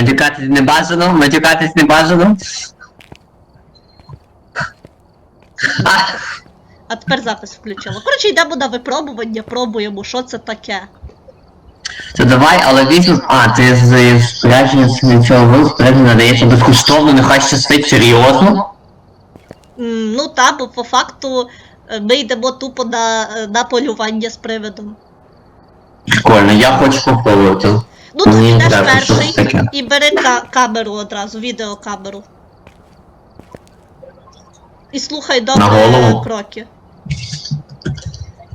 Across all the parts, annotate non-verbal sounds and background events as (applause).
Матюкатись не бажано, матюкатись не бажано. А, А тепер запис включила. Коротше, йдемо на випробування, пробуємо, що це таке. то давай, але візьмемо. А, ти з спорядження цього ви спорядження надається безкоштовно, нехай щастить серйозно. М, Ну та, бо по факту е, ми йдемо тупо на, е, на полювання з привидом. Прикольно, я хочу попробувати. Ну Мені йдеш треба, перший таке. і бери ка- камеру одразу, відеокамеру. І слухай добре голову? кроки.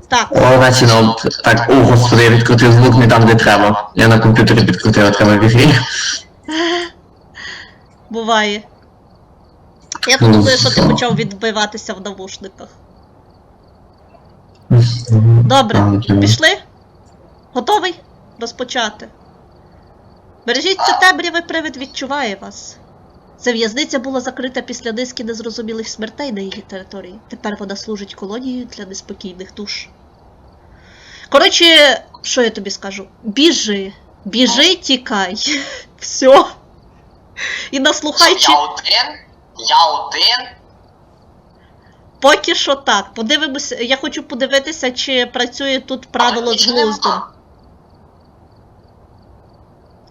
Так, О, наче ну, так, о, господи, я відкрутив звук не там, де треба. Я на комп'ютері підкрутив, а треба в ігрі. буває. Я Ну, думаю, що ти почав відбиватися в навушниках. Добре, пішли? Готовий? Розпочати. Бережіться темряви, привид відчуває вас. Ця в'язниця була закрита після низки незрозумілих смертей на її території. Тепер вона служить колонією для неспокійних душ. Коротше, що я тобі скажу? Біжи, біжи, тікай. (laughs) Все. І наслухай, чи Я один? Я один? поки що так. Подивимося, я хочу подивитися, чи працює тут правило з глуздом.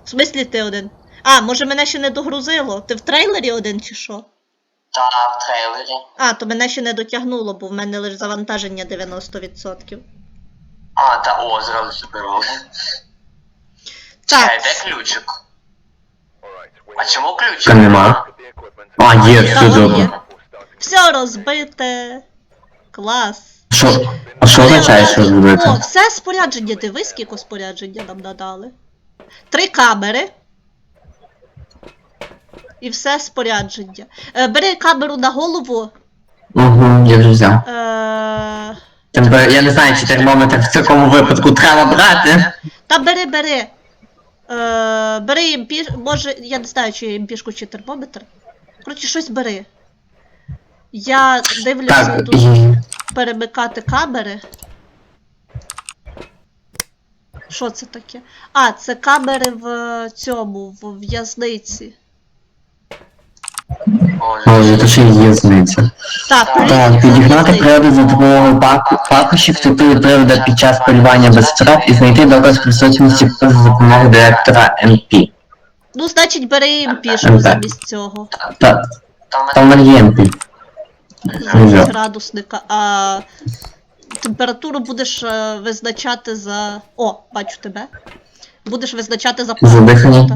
В смислі ти один? А, може мене ще не догрузило? Ти в трейлері один чи що? Та в трейлері. А, то мене ще не дотягнуло, бо в мене лише завантаження 90%. А, та о, зразу суперу. Так, Чекай, де ключик? А чому ключик? Та нема. А, є, Та все от добре. є. все розбите. Клас. Що? А що означає, що О, зробити? все спорядження, дивись, скільки спорядження нам надали. Три камери. І все спорядження. Е, бери камеру на голову. Угу, я вже взяв. Е, Темпер... Я не знаю, чи термометр в такому випадку треба брати. та бери, бери. Е, бери імпі... Може, я не знаю, чи імпішку, чи термометр. Коротше, щось бери. Я дивлюся Так, тут і- перемикати камери. Що це таке? А, це камери в цьому, в в'язниці. Боже, то ще й в'язниця. Так, Так, поліція підігнати приводи за допомогою пак- пакощів, втопили привода під час полювання без втрат і знайти доказ присутності за допомогою директора МП. Ну, значить, бери імпішку Так. замість цього. Та, Там там в мене є МП. Замість градусника. А температуру будеш е, визначати за. О, бачу тебе. Будеш визначати за Задихані.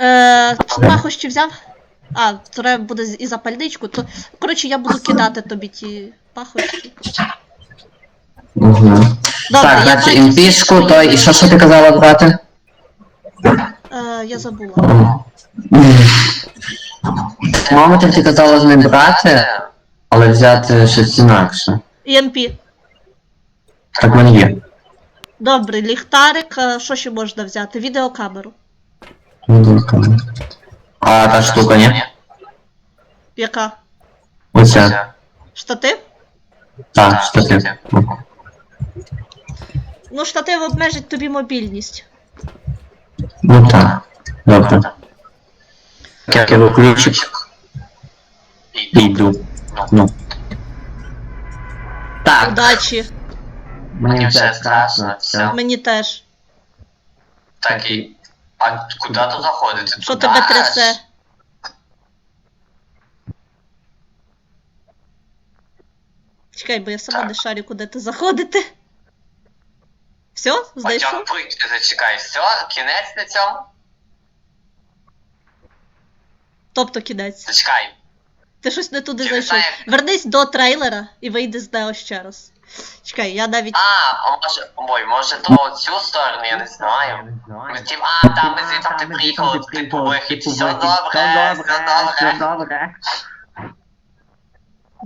Е, пахощі взяв? А, треба буде з- і запальничку, то. Коротше, я буду кидати тобі ті пахощі. Угу. Так, значить, бачу імпішку, то і що що ти казала брати? Е, я забула. Термометр ти казала не брати, але взяти щось інакше. EMP. Так в мене є. Добре, ліхтарик. е, Що ще можна взяти? Відеокамеру. А та штука, ні? Яка? Оця. Штатив? Так, штатив. Ну, штатив обмежить тобі мобільність. Ну так. Добре. Як я виключу і йду. Ну. Так. Удачі. Мені все страшно, все. Мені теж. Так і. А куди тут заходити? Що тебе аж? трясе? Чекай, бо я сама Так. не шарю, куди ти заходити. Все? Знайшов? Потім зачекай, все, кінець на цьому? Тобто кінець. Зачекай. Ти щось не туди Через зайшов. те, як- Вернись до трейлера і вийди з нього ще раз. Чекай, я навіть. А, а може, ой, може то цю сторону, я не знаю. Ми тим, а, там ми звідти ти приїхав, типу вихід, все добре, все добре.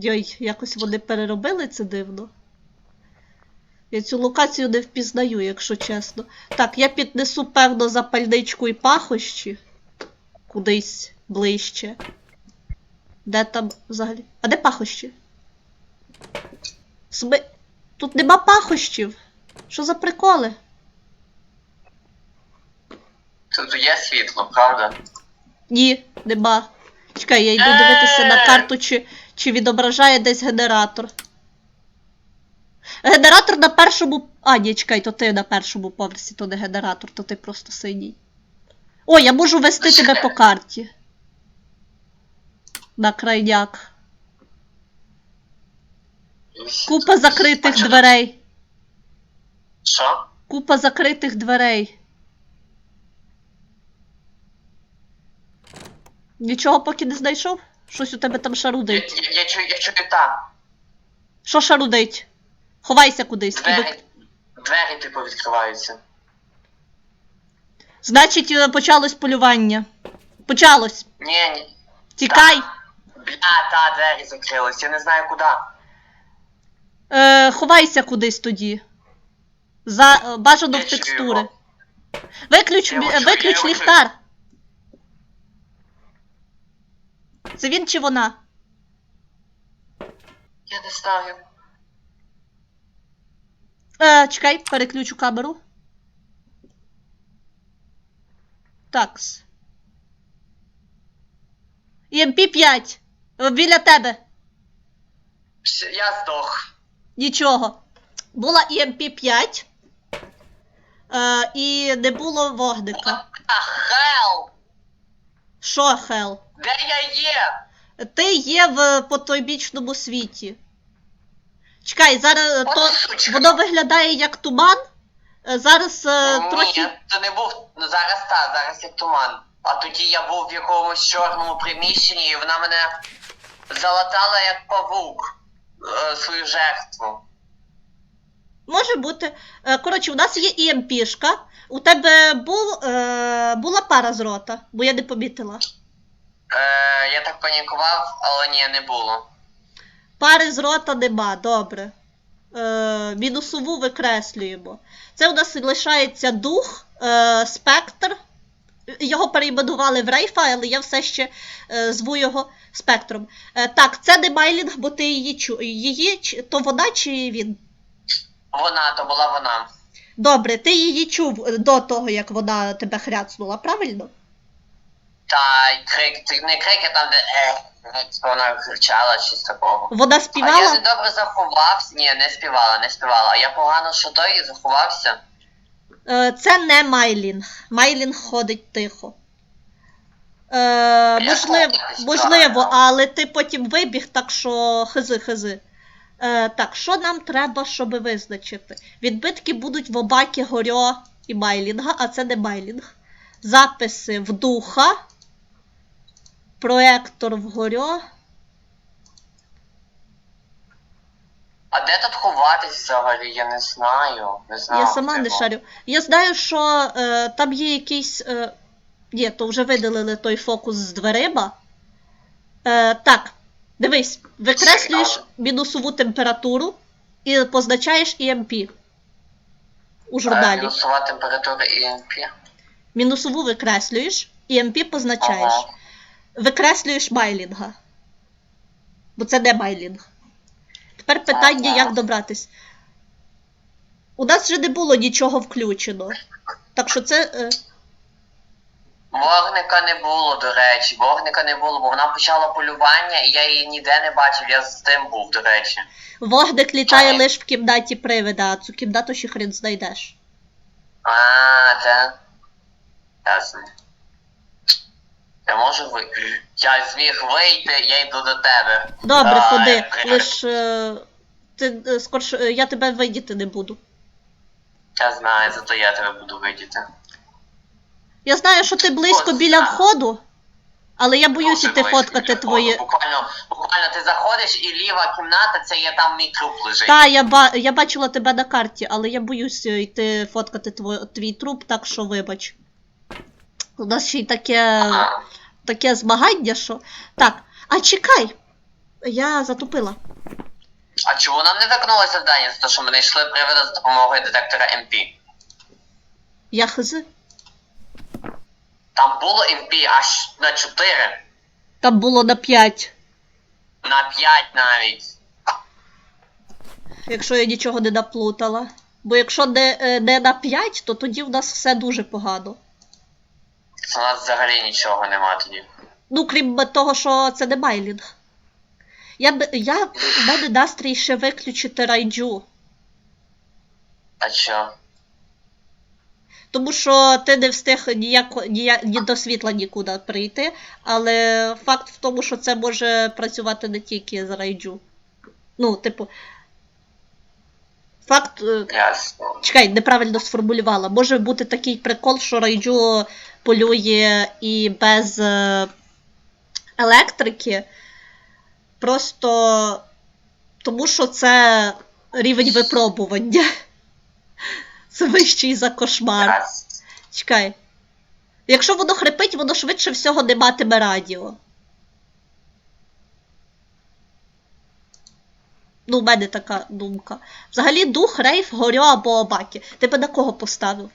Йой, якось вони переробили це дивно. Я цю локацію не впізнаю, якщо чесно. Так, я піднесу, певно, запальничку і пахощі. Кудись ближче. Де там взагалі? А де пахощі? Сми... Тут нема пахощів. Що за приколи? Тут є світло, правда? Ні, нема. Чекай, я йду дивитися на карту, чи, чи відображає десь генератор. Генератор на першому. А, ні, чекай, то ти на першому поверсі, то не генератор, то ти просто синій. О, я можу вести тебе по (laughs) карті. На крайняк. Купа закритих дверей. Що? Купа закритих дверей. Нічого поки не знайшов? Щось у тебе там Я, шарудить. я, я, чую, я чую там. Що шарудить? Ховайся кудись. Двері, двері типу відкриваються. Значить, е, почалось полювання. Почалось. Ні, ні. Тікай. Бля, та двері закрились, я не знаю куди. Е, ховайся кудись тоді. За, е, бажано в текстури. Виключ, чую, виключ ліхтар. Це він чи вона? Я не знаю. Е, чекай, переключу камеру. Такс. EMP 5. Е, Біля тебе. Я здох. Нічого. Була EMP 5. Е, і не було вогника. Хел! Що, Хел? Де я є? Ти є в потойбічному світі. Чекай, зараз е, От то, сучка. воно виглядає як туман. Е, Зараз е, Ні, трохи. це не був. Ну зараз та, зараз як туман. А тоді я був в якомусь чорному приміщенні, і вона мене залатала як павук е, свою жертву. Може бути. Е, Коротше, у нас є ІМПшка. У тебе був, е, була пара з рота, бо я не помітила. Е, я так панікував, але ні, не було. Пари з рота нема, добре. Е, мінусову викреслюємо. Це у нас лишається дух, е, спектр. Його перейменували в Рейфа, але я все ще е, зву його спектром. Е, так, це не Майлінг, бо ти її. Її, то вона чи він? Вона, то була вона. Добре, ти її чув до того, як вона тебе хряцнула, правильно? Та крик, не крик, а там де е, вона кричала щось такого. Вона А я не добре заховався. Ні, не співала, не співала. А я погано що той заховався. Е, Це не Майлінг. Майлінг ходить тихо. Е, можливо, можливо, але ти потім вибіг, так що хизи-хизи. Е, так, що нам треба, щоб визначити? Відбитки будуть в обакі Горьо і Майлінга, а це не Майлінг. Записи в духа. Проектор в Горьо. А де тут ховатись взагалі? Я не знаю. Не знаю. Я сама не шарю. Я знаю, що е, там є якийсь. Е, ні, то вже видалили той фокус з дверима. Е, так, дивись, викреслюєш мінусову температуру і позначаєш EMP у Е, журналі. мінусова температура ІНП. Мінусову викреслюєш, EMP позначаєш. Ага. Викреслюєш майлінга. Бо це не майлінг. Тепер питання, Ага. як добратись. У нас вже не було нічого включено. Так що це. Вогника не було, до речі. Вогника не було, бо вона почала полювання, і я її ніде не бачив, я з тим був, до речі. Вогник літає Ага. лише в кімнаті привида, а цю кімнату ще хрен знайдеш. А, це. Ясно. Я можу ви. Я зміг вийти, я йду до тебе. Добре, Давай, ходи. привіт. Лиш е, ти е, скорше, е, я тебе видіти не буду. Я знаю, зато я тебе буду видіти. Я знаю, що ти близько Ось біля так. входу, але я боюсь Дуже іти близько фоткати твої. Буквально, буквально ти заходиш і ліва кімната, це є там мій труп лежить. Та, я, ба... я бачила тебе на карті, але я боюсь е, йти фоткати твой... твій труп, так що вибач. У нас ще й таке, Ага. таке змагання, що. Так, а чекай! Я затупила. А чому нам не виконали завдання за те, що ми не йшли приводу з допомогою детектора МП? Я хизи. Було МП аж на 4, Там було на 5. на 5 навіть. Якщо я нічого не наплутала. Бо якщо не, е, не на 5, то тоді в нас все дуже погано. У нас взагалі нічого нема тоді. Ну, крім того, що це не майлінг. Я б. Я в мене настрій ще виключити райджу. А що? Тому що ти не встиг ніяко, нія, ні до світла нікуди прийти, але факт в тому, що це може працювати не тільки з райджу. Ну, типу. Факт. е, Ясно. Чекай, неправильно сформулювала. Може бути такий прикол, що райджу полює і без е, електрики. Просто тому, що це рівень випробування. Це вищий за кошмар. Чекай. Якщо воно хрипить, воно швидше всього не матиме радіо. Ну, у мене така думка. Взагалі, дух, рейф, горю або обакі. Ти би на кого поставив?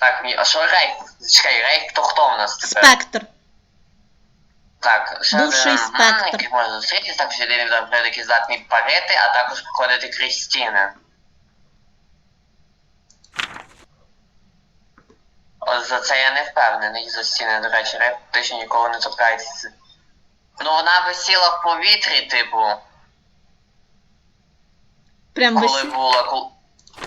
Так, мені. А що рейк? Чекай, рейк, то хто в нас тепер? Спектр. Так, ще Бувший один, спектр. який може зустрітися, так що він наприклад, який здатний парити, а також проходити крізь стіни. За це я не впевнений за стіни, до речі, практично ніколи не торкається. Ну вона висіла в повітрі, типу, Прям коли висі... була.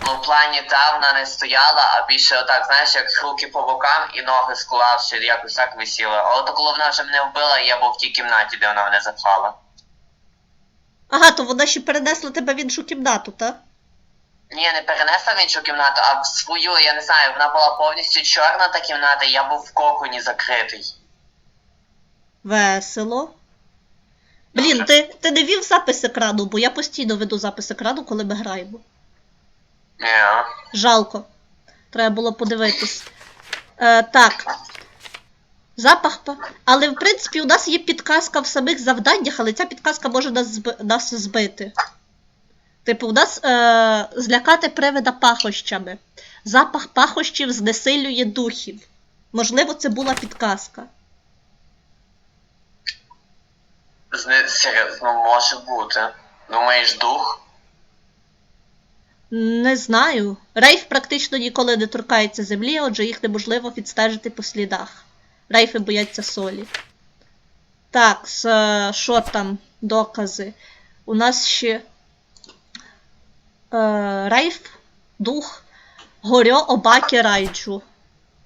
Ну, в плані та вона не стояла, а більше отак, знаєш, як руки по бокам і ноги склавши, якось так висіла. А от коли вона вже мене вбила, я був в тій кімнаті, де вона мене запхала. Ага, то вона ще перенесла тебе в іншу кімнату, так? Ні, не перенесла в іншу кімнату, а в свою, я не знаю, вона була повністю чорна та кімната, і я був в коконі закритий. Весело. Блін, ти, ти не вів запис екрану, бо я постійно веду запис екрану, коли ми граємо. Ні. Жалко. Треба було подивитись. Е, так. Запах. па- Але в принципі у нас є підказка в самих завданнях, але ця підказка може нас, зби- нас збити. Типу, у нас е, злякати привида пахощами. Запах пахощів знесилює духів. Можливо, це була підказка. Зне... Серйозно, може бути. Думаєш, дух? Не знаю. Рейф практично ніколи не торкається землі, отже їх неможливо відстежити по слідах. Рейфи бояться солі. Так, с, е, що там? Докази. У нас ще е, рейф, дух, горьо, обаки, райджу.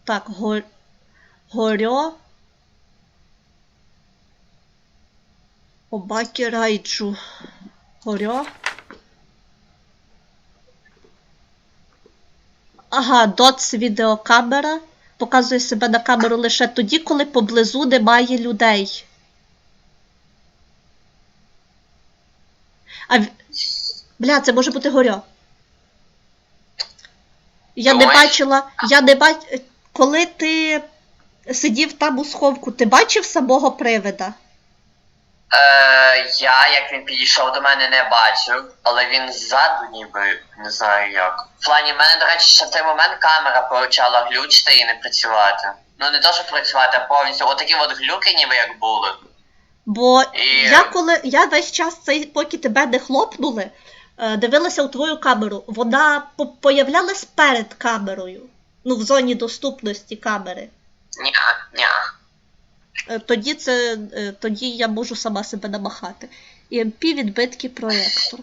Так, гор... горьо. Обаки, райджу. Горьо. Ага, доц відеокамера показує себе на камеру лише тоді, коли поблизу немає людей. А... Бля, це може бути горьо. Я не бачила. Я не бач... Коли ти сидів там у сховку, ти бачив самого привида? Е, я, як він підійшов до мене, не бачив, але він ззаду ніби не знаю як. В плані, в мене, до речі, ще в той момент камера почала глючити і не працювати. Ну не то, що працювати, а повністю. Отакі от глюки ніби як були. Бо І- я коли я весь час цей, поки тебе не хлопнули, дивилася у твою камеру. Вона по- появлялась перед камерою. Ну, в зоні доступності камери. Ня, ня. Е, Тоді це е, тоді я можу сама себе намахати. EMP відбитки проєктор.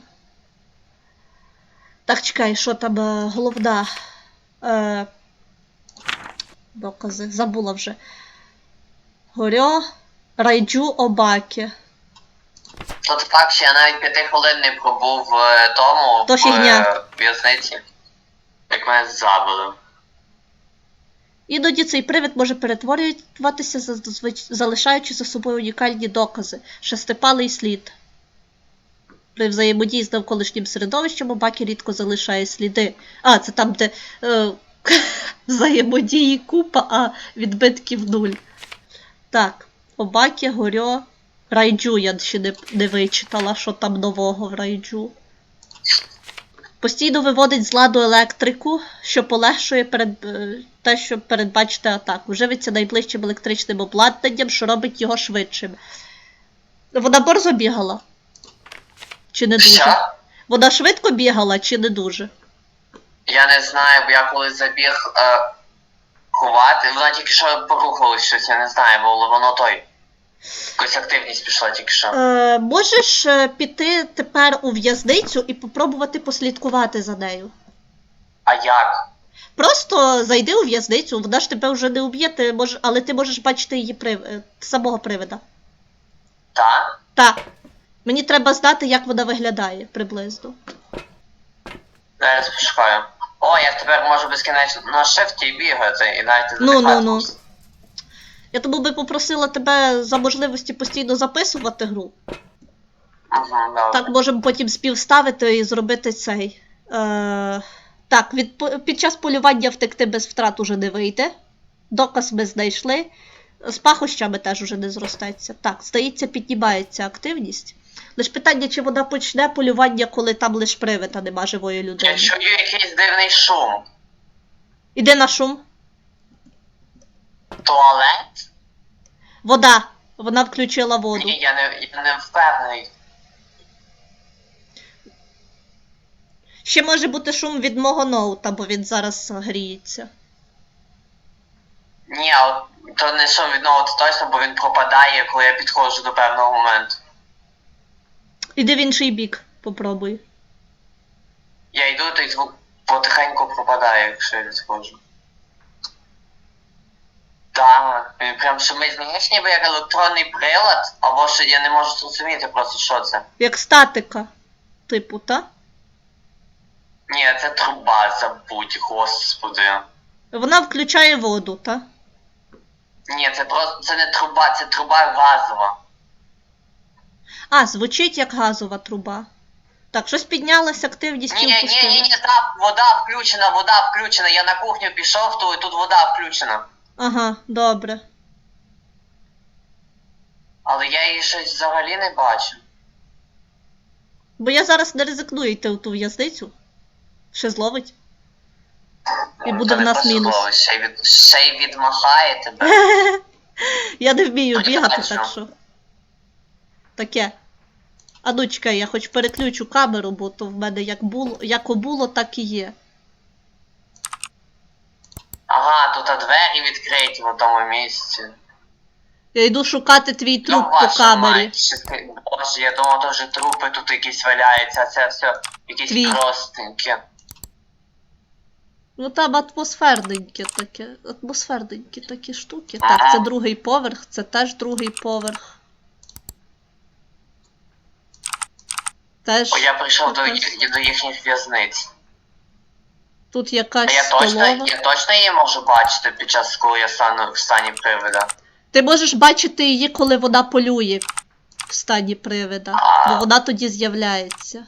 Так, чекай, що там е, головна. Е, докази, забула вже. Горьо, райджу, обаки. Тут факт, що я навіть п'яти хвилин не пробув е, тому То в фігня. е, в'язниці. Як мене забили. Іноді цей привид може перетворюватися, залишаючи за собою унікальні докази, шестипалий слід. При взаємодії з навколишнім середовищем Обакі рідко залишає сліди. А, це там, де е, (laughs) взаємодії купа, а відбитків нуль. Так, Обакі, Горьо, Райджу я ще не, не вичитала, що там нового в Райджу. Постійно виводить з ладу електрику, що полегшує перед, е, те, щоб передбачити атаку. Живиться найближчим електричним обладнанням, що робить його швидшим. Вона борзо бігала. Чи не дуже? Що? Вона швидко бігала, чи не дуже? Я не знаю, бо я коли забіг. Е, слідкувати. Вона тільки що порухалась щось, я не знаю, бо воно той. Якась активність пішла тільки що. Е, можеш е, піти тепер у в'язницю і попробувати послідкувати за нею. А як? Просто зайди у в'язницю, вона ж тебе вже не уб'є, ти мож... але ти можеш бачити її прив... е, самого привида. Так? Так. Мені треба знати, як вона виглядає приблизно. Зараз пошукаю. О, я тепер можу безкінечно на шифті бігати і навіть Ну, ну, задихати. ну. Я тому би попросила тебе за можливості постійно записувати гру. Добре. Так можемо потім співставити і зробити цей. Е... Так, від... під час полювання втекти без втрат уже не вийде. Доказ ми знайшли. З пахощами теж уже не зростеться. Так, здається, піднімається активність. Лиш питання, чи вона почне полювання, коли там лиш привид, а нема живої Я людини. чую якийсь дивний шум. Іди на шум. Туалет? Вода. Вона включила воду. Ні, я не, я не впевнений. Ще може бути шум від мого ноута, бо він зараз гріється. Ні, от то не що відновити точно, бо він пропадає, коли я підходжу до певного моменту. Іди в інший бік, попробуй. Я йду, той звук потихеньку пропадає, якщо я відходжу. Так, він прям шумить, знаєш, ніби як електронний прилад, або що я не можу зрозуміти просто, що це. Як статика. Типу, та? Ні, це труба, забудь, господи. Вона включає воду, та? Ні, це просто це не труба, це труба газова. А, звучить як газова труба. Так, щось піднялась активність Ні, ні, ні, ні, ні, там вода включена, вода включена. Я на кухню пішов, то і тут вода включена. Ага, добре. Але я її щось взагалі не бачу. Бо я зараз не ризикну йти в ту в'язницю. Ще зловить. І буде Та в не нас мінус. Ще й від, ще й відмахає тебе. (laughs) Я не вмію Ну, бігати, бачу. так що. Таке. А ну чекай, я хоч переключу камеру, бо то в мене як було, як було, так і є. Ага, тут а двері відкриті в одному місці. Я йду шукати твій труп по ваша камері. мать, що ти- Боже, я думав, то вже трупи тут якісь валяються, а це все якісь Твій. простенькі. Ну там атмосферненьке таке. Атмосферненькі такі штуки. Так, це другий поверх, це теж другий поверх. Теж О, я прийшов до, якась- ї- до їхніх в'язниць. Тут якась я точно, столова. я точно її можу бачити під час, коли я стану в стані привида. Ти можеш бачити її, коли вона полює в стані привида, бо вона тоді з'являється.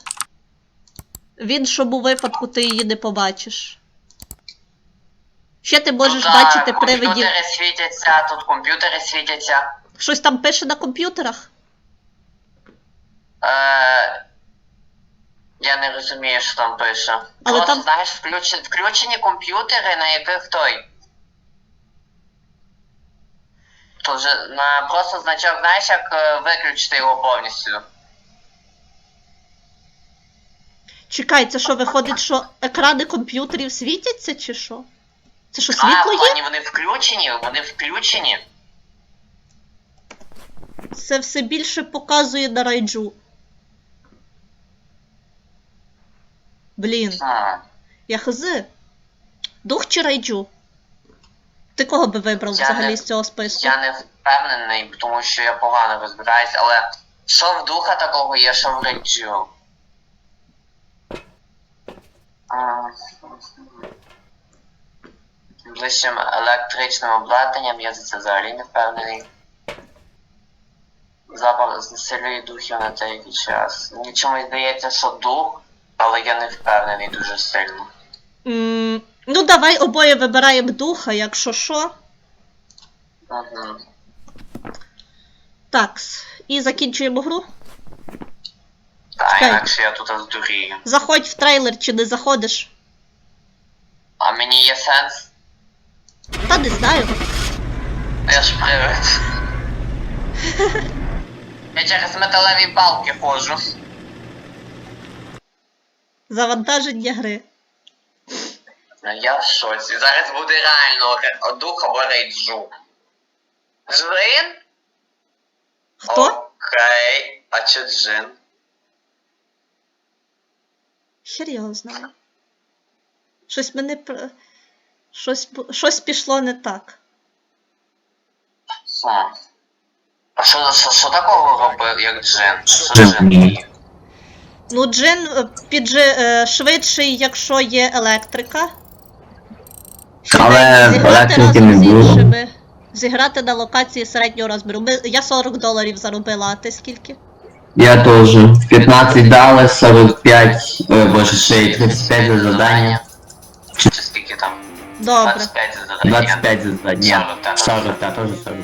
В іншому випадку ти її не побачиш. Ще ти можеш тут, а, бачити привидів. Комп'ютери світяться, тут комп'ютери світяться. Щось там пише на комп'ютерах? Е, я не розумію, що там пише. Але Просто, там- знаєш, включені, включені комп'ютери, на яких той. Вже на просто значок, знаєш, як е, виключити його повністю. Чекай, це що, виходить, що екрани комп'ютерів світяться чи що? Це що, світло в є? плані вони включені, вони включені. Це все більше показує на райджу. Блін, я хз. Дух чи райджу? Ти кого би вибрав Я взагалі не- з цього списку? Я не впевнений, тому що я погано розбираюсь, але що в духа такого є, що в рейджу. М. Ближчим електричним обладнанням я за це взагалі не впевнений. Запах знесилює духів на деякий час. Мені чомусь здається, що дух, але я не впевнений дуже сильно. М, ну, давай обоє вибираємо духа, якщо що. Угу. Такс. І закінчуємо гру. Та Чекай. інакше я тут здурію. Заходь в трейлер чи не заходиш. А мені є сенс? Та не знаю. Я ж привид. (laughs) Я через металеві балки ходжу. Завантаження гри. Ну, Я в шоці. Зараз буде реально дух або рейджу. Джин? Хто? Окей. А чи джин? Хер його знає. Щось мене. Щось, щось пішло не так. Хм. А що, що, що такого робив, як джин? Що Джин. Ну, джин е, піджи, е, швидший, якщо є електрика. Але Зіграти електрики разом не було. іншими. Зіграти на локації середнього розміру. Ми, я 40 доларів заробила, а ти скільки? Я теж. 15 дали, 45, ой, боже, ще й 35 за задання. Чи скільки там? Добре. 25 за задання. 25 за задання. 40, так. 40, так, теж 40.